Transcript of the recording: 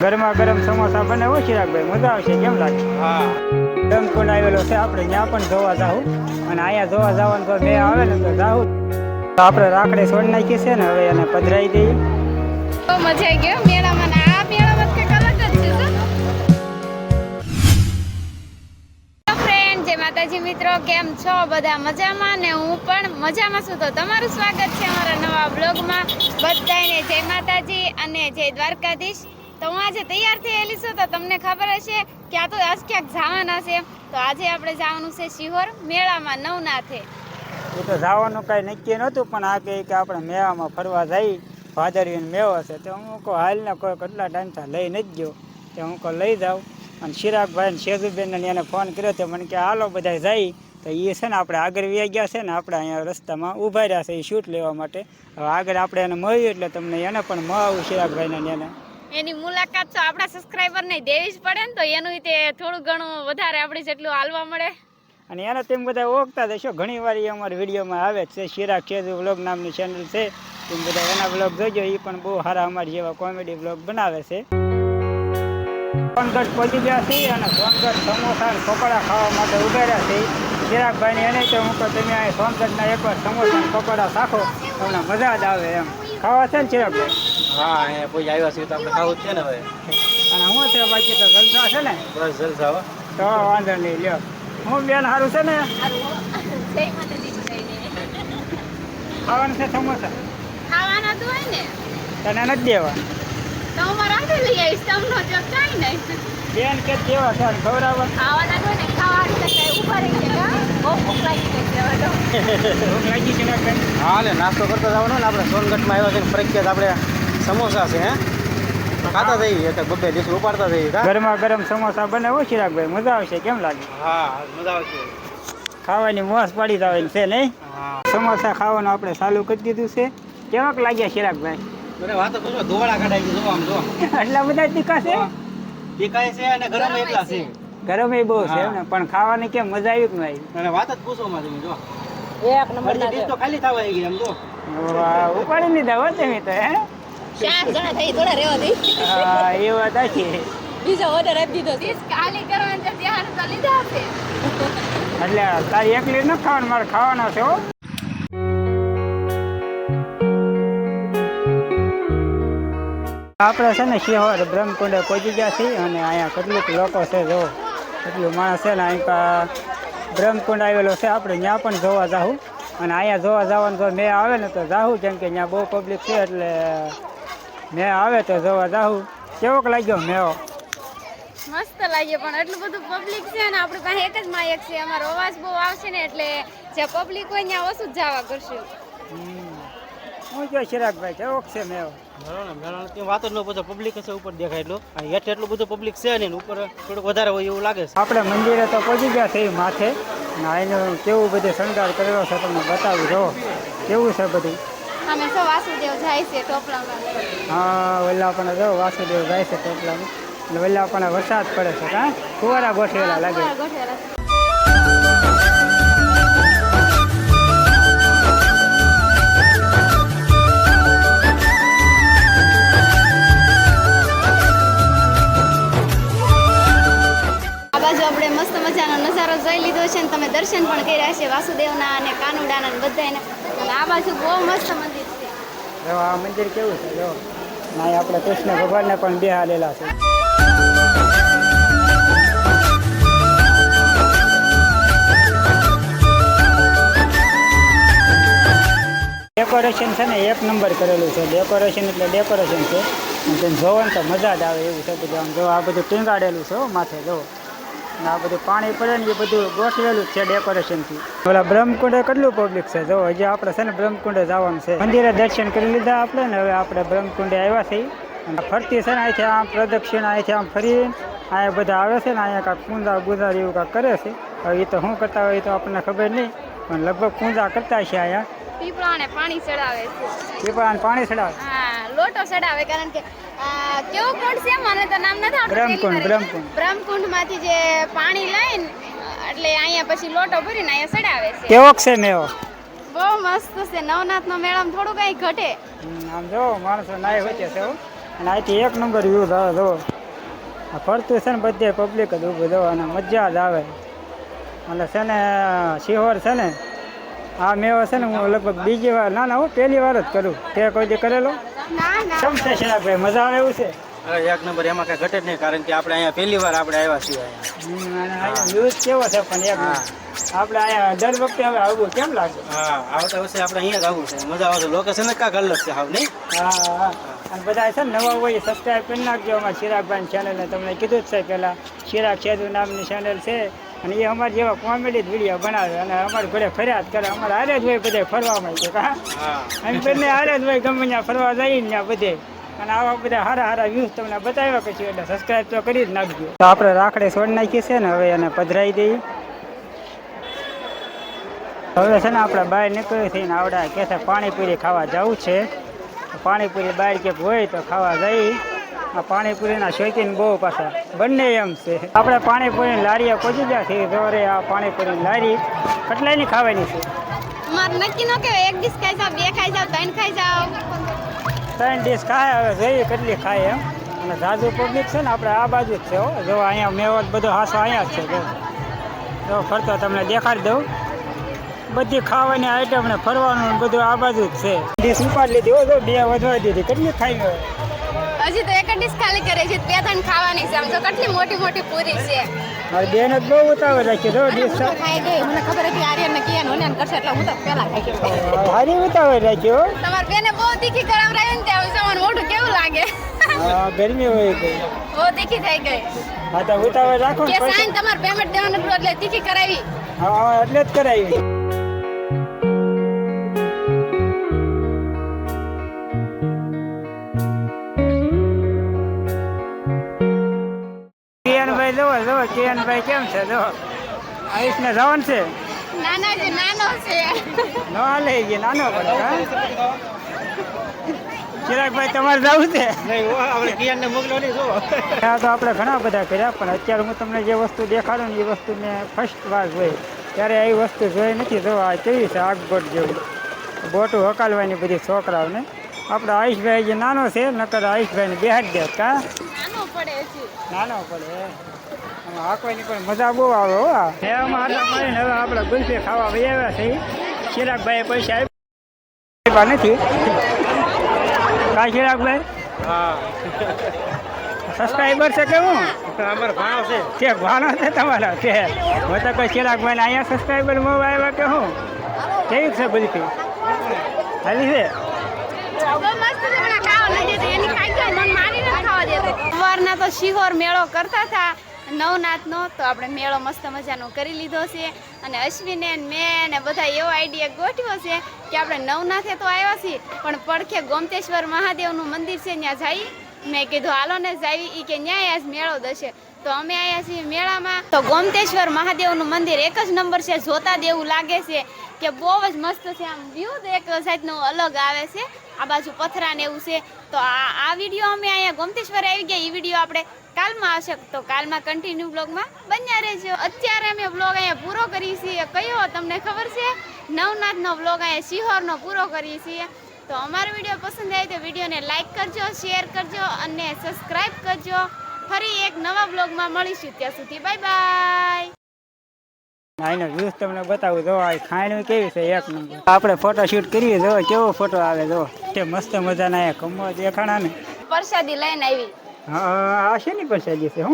ગરમા ગરમ સમોસા બનાવો ચિરાગભાઈ મજા આવશે કેમ લાગે? હા. ડમકુંડ આવેલો છે આપણે ત્યાં પણ જોવા જાવું અને અહીંયા જોવા જવાનું તો બે આવે ને તો જાવું તો આપણે રાખડે છોડી નાખી છે ને હવે એને પધરાઈ દઈએ. તો મજા આવી ગયો મેળામાં આ મેળામાં કંઈક અલગ જ છે ફ્રેન્ડ જય માતાજી મિત્રો કેમ છો? બધા મજામાં ને હું પણ મજામાં છું. તો તમારું સ્વાગત છે અમારા નવા બ્લોગમાં બધાને જય માતાજી અને જય દ્વારકાધીશ. તો હું આજે તૈયાર થયેલી છું તો તમને ખબર હશે કે આ તો આજ ક્યાંક જવાના છે. તો આજે આપણે જવાનું છે શિહોર મેળામાં નવનાથે. એ તો જવાનું કાંઈ નક્કી નહોતું, પણ આ કહે કે આપણે મેળામાં ફરવા જઈ ભાદરવીને મેળો છે. તો હું કહું, હાલને કોઈ કેટલા ટાઈમથી લઈ નથી ગયો. તો હું કહું, લઈ જાઉં. અને ચિરાગભાઈ ને શેજુબેનને એને ફોન કર્યો તો મને કે, હાલો બધા જઈ. તો એ છે ને આપણે આગળ વ્યા ગયા છે ને આપણે અહીંયા રસ્તામાં ઊભા રહ્યા છે એ શૂટ લેવા માટે. હવે આગળ આપણે એને મળ્યું એટલે તમને એને પણ મળાવું ચિરાગભાઈને એને. એની મુલાકાત તો આપણા સબસ્ક્રાઈબર ને દેવી જ પડે ને તો એનું તે થોડું ઘણું વધારે આપણે જેટલું હાલવા મળે. અને એને તેમ બધા ઓળખતા જશો ઘણી વાર એ અમારા વિડીયોમાં આવે છે. શિરાગ ચેજુ વ્લોગ નામની ચેનલ છે. તેમ બધા એના વ્લોગ જોજો. એ પણ બહુ સારા અમારી જેવા કોમેડી વ્લોગ બનાવે છે. સોનગઢ પહોંચી ગયા છીએ અને સોનગઢ સમોસા અને પકોડા ખાવા માટે ઉભેરા છે ચિરાગભાઈને એને તો હું તો તમે અહીં સોનગઢના એકવાર સમોસા પકોડા શાખો તમને મજા જ આવે એમ. ખાવા છે ને છે આપણે હા એ કોઈ આવ્યા છે તો આપણે ખાવું જ છે ને હવે. અને હું છે બાકી તો જલસા છે ને? બસ જલસા હો. તો વાંધો નહીં લ્યો. હું બેન સારું છે ને. ખાવાનું છે સમોસા? ખાવાના તો હોય ને. તને નથી દેવા? તો હું મારા લઈ આવીશ તમને જો કાંઈ નહીં બેન કે કેવા છે ખવડાવવા? ખાવાના તો ને ખાવા હાટુ તો રહી ગયા બહુ ભૂખ લાગી ગઈ છે હવે તો. ભૂખ લાગી છે ને બેન? હા લે નાસ્તો કરતા જવાનો ને આપણે સોનગઢમાં આવ્યા છે પ્રખ્યાત આપણે સમોસા છે હે? ખાતા જઈએ એક બબે દિવસ ઉપાડતા જઈએ ગયા ગરમા ગરમ સમોસા બનાવો ચિરાગભાઈ મજા આવશે કેમ લાગે? હા મજા આવશે. ખાવાની મોસ પાડી જવાની છે નહીં? સમોસા ખાવાનું આપણે ચાલુ કરી દીધું છે. કેવાક લાગ્યા ચિરાગભાઈ મને વાત પૂછો ધોવાળા કઢાઈ જો આમ જો. આટલા બધા તીખા છે? ટીકાય છે અને ગરમ એટલા છે. ગરમ એ બહુ છે ને પણ ખાવાની કેમ મજા આવી કે ન આવી? અને વાત જ પૂછો માં તમે જો. બધી ડીશ તો ખાલી થવા આવી ગઈ આમ જો. ઉપાડી લીધા હો તમે તો હે? ચાર જણા થઈ થોડા રહેવા દે. હા, એ વાત આખી બીજો ઓર્ડર આપી દીધો છે. ધ્યાન તો લીધા હશે એટલે તારી એકલી ન ખાવાનું મારે ખાવાનો છે હો. આપણે છે ને સિંહોર બ્રહ્મકુંડે પહોંચી ગયા છીએ અને અહીંયા કેટલીક લોકો છે જો કેટલું માણસ છે ને અહીં બ્રહ્મકુંડ આવેલો છે. આપણે ત્યાં પણ જોવા જાઉં અને અહીંયા જોવા જવાનું જો મેં આવે ને તો જાઉં કેમ કે ત્યાં બહુ પબ્લિક છે એટલે મેં આવે તો જોવા જાઉં કેવોક લાગ્યો મેવો મસ્ત લાગ્યો પણ એટલું બધું પબ્લિક છે ને આપણી પાસે એક જ માયક છે. અમારો અવાજ બહુ આવશે ને એટલે જે પબ્લિક હોય ત્યાં ઓછું જ જવા કરશું. હું જો ચિરાગભાઈ કેવોક છે મેં મેળો મેળો? વાત જ ન પૂછો પબ્લિક હશે ઉપર દેખાય એટલું. આ હેઠ એટલું બધું પબ્લિક છે ને ઉપર થોડુંક વધારે હોય એવું લાગે છે. આપણે મંદિરે તો પહોંચી ગયા છે માથે. અને અહીંનું કેવું બધું શણગાર કરેલો છે તમને બતાવું જો. કેવું છે બધું? અમે સૌ વાસુદેવ જાય છે ટોપલામાં. હા વલ્લા પણ જો વાસુદેવ જાય છે ટોપલામાં. એટલે વલ્લા પણ વરસાદ પડે છે હા ફુવારા ગોઠવેલા લાગે. ગોઠવેલા નજારો જોઈ લીધો છે ને તમે દર્શન પણ કર્યા છે વાસુદેવના અને કાનુડાના બધા એને અને આ બાજુ બહુ મસ્ત મંદિર છે. આ મંદિર કેવું છે? જો ના આપણે કૃષ્ણ ભગવાનને પણ બેહાલેલા છે. ડેકોરેશન છે ને એક નંબર કરેલું છે. ડેકોરેશન એટલે ડેકોરેશન છે. અને તેને જોવાનું તો મજા જ આવે એવું છે બધું. આમ જો, આ બધું ટીંગાડેલું છે માથે, જો. અને આ બધું પાણી પડે ને એ બધું ગોઠવેલું છે ડેકોરેશનથી ઓલા બ્રહ્મકુંડે કેટલું પબ્લિક છે? જો હજી આપણે છે ને બ્રહ્મકુંડે જવાનું છે. મંદિરે દર્શન કરી લીધા આપણે ને હવે આપણે બ્રહ્મકુંડે આવ્યા છીએ. ફરતી છે ને અહીંથી આમ પ્રદક્ષિણ અહીંથી આમ ફરી અહીંયા બધા આવે છે ને અહીંયા કાંઈક પૂંજા બુંજા એવું કાંઈક કરે છે. હવે એ તો શું કરતા હોય એ તો આપણને ખબર નહીં પણ લગભગ પૂંજા કરતા છે અહીંયા. પીપળાને પાણી ચડાવે છે. પીપળાને પાણી ચડાવે? હા લોટો ચડાવે કારણ કે કેવો કુંડ છે? મને તો નામ નથી બ્રહ્મકુંડ બ્રહ્મકુંડ, બ્રહ્મકુંડ. માંથી જે પાણી લઈને એટલે અહીંયા પછી લોટો ભરીને અહીંયા ચડાવે છે. કેવો છે મેવો બહુ મસ્ત છે. નવનાથનો મેળામાં થોડું કઈ ઘટે. આમ જો માણસો નાય વચ્ચે છે અને આથી એક નંબર વ્યૂઝ આવે જો. આ ફરતું છે ને બધે પબ્લિક જ ઊભું અને મજા જ આવે. એટલે છે ને શિહોર છે ને આ મેવો છે ને હું લગભગ બીજી વાર ના ના હું પહેલી વાર જ કરું. તે કોઈ દી કરેલો? કેમ છે શિરાગભાઈ મજા આવે એવું છે? અરે એક નંબર એમાં કઈ ઘટે જ નહીં કારણ કે આપણે અહીંયા પહેલી વાર આપણે આવ્યા છીએ અહીંયા. વ્યૂઝ કેવો છે પણ એક આપણે અહીંયા દર વખતે હવે આવવું કેમ લાગે? હા આવતા વર્ષે આપણે અહીંયા જ આવવું છે. મજા આવે લોકેશન જ કાંક અલગ છે હાવ નહીં? હા હા અને બધા છે ને નવા હોય સબસ્ક્રાઈબ કરી નાખજો અમારા ચિરાગભાઈ ચેનલને તમને કીધું જ છે પહેલાં ચિરાગ સેતુ નામની ચેનલ છે. અને એ અમારે જેવા કોમેડી વીડિયો બનાવે અને અમારે ઘરે ફરિયાદ કરે. અમારે હારે જ હોય બધે ફરવામાં કે હા? અમે બંને હારે જ હોય ગમે ત્યાં ફરવા જઈએ ને ત્યાં બધે. અને આવા બધા સારા સારા વ્યૂઝ તમને બતાવ્યા પછી એટલે સબસ્ક્રાઈબ તો કરી જ નાખજો. તો આપણે રાખડે છોડી નાખીએ છે ને હવે એને પધરાઈ દઈએ. હવે છે ને આપણે બહાર નીકળી થઈને આવડા કે છે પાણીપુરી ખાવા જવું છે. પાણીપુરી બહાર ક્યાંક હોય તો ખાવા જઈ આ પાણીપુરીના શોખીન બહુ પાછા. બંને એમ છે. આપણે પાણીપુરીની લારીએ પહોંચી ગયા છીએ. જોરે આ પાણીપુરીની લારી કેટલાયની ખાવાની છે. મારે નક્કી ન કે એક ડીશ ખાઈ જાવ બે ખાઈ જાવ ત્રણ ખાઈ જાવ ત્રણ ડીશ ખાય હવે જોઈએ કેટલી ખાય એમ. અને ઝાઝુ પબ્લિક છે ને આપણે આ બાજુ જ છે હો. જો અહીંયા મેવત બધો હાસો અહીંયા જ છે. જો. જો ફરતો તમને દેખાડી દઉં. બધી ખાવાની આઈટમ ને ફરવાનું બધું આ બાજુ જ છે. ડીશ ઉપાડી લીધી. હો જો બે વધવા દીધી. કેટલી ખાઈ હજી તો એક ખાલી કરે છે બે ત્રણ ખાવાની છે આમ. તો કેટલી મોટી મોટી પૂરી છે. મારી બેન જ બહુ ઉતાવળ રાખી દો ડીશ ખાઈ ગઈ. મને ખબર હતી આર્યન ને કિયાન હોને કરશે એટલે હું તો પહેલા ખાઈ ગયો હારી ઉતાવળ રાખ્યો તમાર બેને બહુ તીખી રહી ને ત્યાં જવાનું મોઢું કેવું લાગે? હા, ગરમી હોય ગઈ. બહુ તીખી થઈ ગઈ. હા તો ઉતાવળ રાખો કે સાઈન તમારે પેમેન્ટ દેવાનું એટલે તીખી કરાવી. હા, એટલે જ કરાવી. જોવો કિયાનભાઈ કેમ છે? જો આયુષને જવાનું છે? નાના છે નાનો છે. ન પડે ચિરાગભાઈ તમારે જવું છે? નહીં હો, આપણે કિયાનને મોકલો નહીં જો આ તો આપણે ઘણા બધા કર્યા પણ અત્યારે હું તમને જે વસ્તુ દેખાડું ને એ વસ્તુ મેં ફર્સ્ટ વાર જોઈ. ત્યારે એ વસ્તુ જોઈ નથી જો આ કેવી છે આગબોટ જેવું. બોટું હકાલવાની બધી છોકરાઓને. આપણે આયુષભાઈ જે નાનો છે નકર આયુષભાઈને બેહાડી દે કા? નાનો પડે નાનો પડે હાંકવાની પણ મજા બહુ આવે હો એવામાં આટલા મળીને હવે આપણે ગુલ્ફી ખાવા વૈયા આવ્યા છે ચિરાગભાઈ પૈસા આપ્યા. નથી. કા ચિરાગભાઈ હા. સબસ્ક્રાઈબર છે કેવું અમારે ભાવ છે. કે ભાવ છે તમારા કે હું તો કોઈ ચિરાગભાઈ અહીંયા સબસ્ક્રાઈબરમાં આવ્યા કે હું? કેવી છે ગુલ્ફી? હાલી છે. સવારના તો શિહોર મેળો કરતા હતા. નવનાથનો, તો આપણે મેળો મસ્ત મજાનો કરી લીધો છે. અને અશ્વિને મેં ને બધા એવો આઈડિયા ગોઠવ્યો છે કે આપણે નવનાથે તો આવ્યા છીએ, પણ પડખે ગોમતેશ્વર મહાદેવનું મંદિર છે, ત્યાં જઈ મેં કીધું, હાલો ને જાવી. એ કે, ન્યાય, આજ મેળો દશે. તો અમે આવ્યા છીએ મેળામાં. તો ગોમતેશ્વર મહાદેવનું મંદિર એક જ નંબર છે, જોતા દેવું લાગે છે કે બહુ જ મસ્ત છે. આમ વ્યૂ એક સાઈડનું અલગ આવે છે. આ બાજુ પથરા ને એવું છે. તો આ વીડિયો અમે અહીંયા ગોમતેશ્વર આવી ગયા. એ વીડિયો આપણે કાલમાં આવશે તો કાલમાં કન્ટિન્યુ બ્લોગમાં બન્યા રહેજો. અત્યારે અમે બ્લોગ અહીંયા પૂરો કરીએ છીએ. કયો તમને ખબર છે? નવનાથનો બ્લોગ અહીંયા સિહોરનો પૂરો કરીએ છીએ. તો અમારો વીડિયો પસંદ આવે તો વિડીયોને લાઇક કરજો શેર કરજો અને સબસ્ક્રાઈબ કરજો. ફરી એક નવા બ્લોગમાં મળીશું ત્યાં સુધી. બાય બાય તમને બતાવું. જો આ કેવી છે? એક નંબર આપણે ફોટો શૂટ કરીએ. જો કેવો ફોટો આવે, જો. તે મસ્ત મજાના એ કમો દેખાણા ને? પરસાદી લઈને આવી. હા આ શેની પરસાદી છે? હું